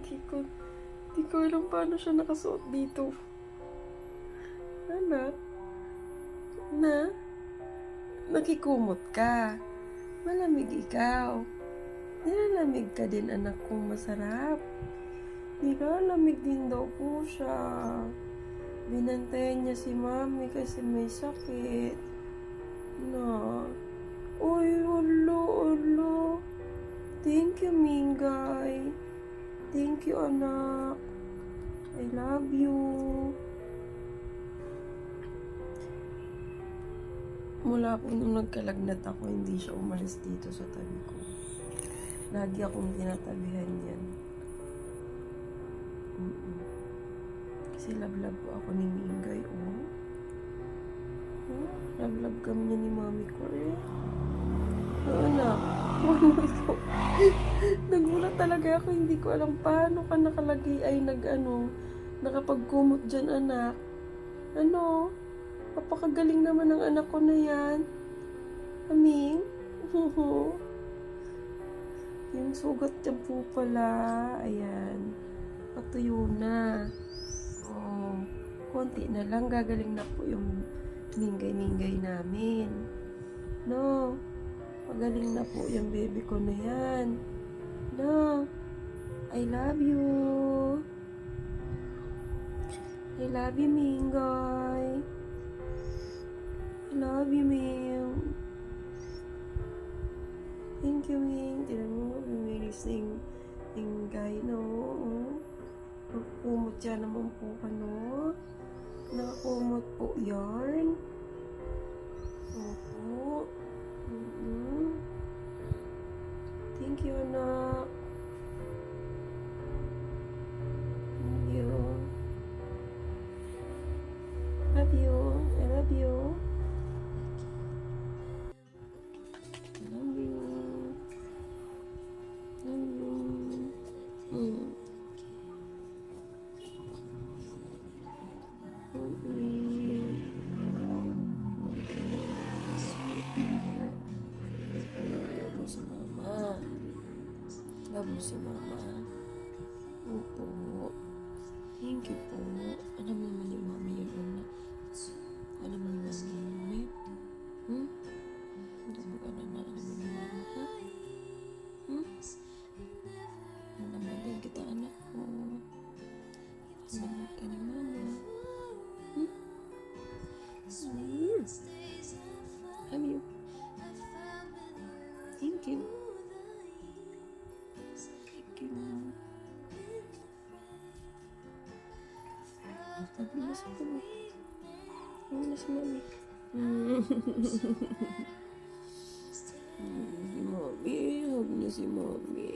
Hindi ko, hindi ko alam paano siya nakasuot dito. Anak, na, nakikumot ka. Malamig ikaw. Nilalamig ka din anak kong masarap. Nilalamig din daw po siya. Binantayan niya si mami kasi may sakit. Na. Thank you, anak. I love you. Mula po nung nagkalagnat ako, hindi siya umalis dito sa tabi ko. Lagi akong tinatabihan yan. Mm-mm. Kasi love-love po ako ni Mingay, oh. Oh, love-love kami niya ni mami ko, eh. Oo na. Ano ito? Nagulat talaga ako. Hindi ko alam paano ka nakalagay ay nag ano, nakapagkumot dyan anak. Ano? Papakagaling naman ng anak ko na yan. Aming? Yung sugat niya po pala. Ayan. Patuyo na. Oo. Konti na lang. Gagaling na po yung minggay-minggay namin. No? Magaling na po yung baby ko na yan. No? I love you. I love you, Mingay. I love you, Ming. Thank you, Ming. Tinan mo, luminis na yung, no? Nakakumot siya naman po ka, no? Nakakumot po yarn. Thank you, anak. Love mo si mama. Opo. Thank you po. Alam naman ni Sabi mo sa tulo. Ano na si? Mm. Mm, mami. Huwag na si mami.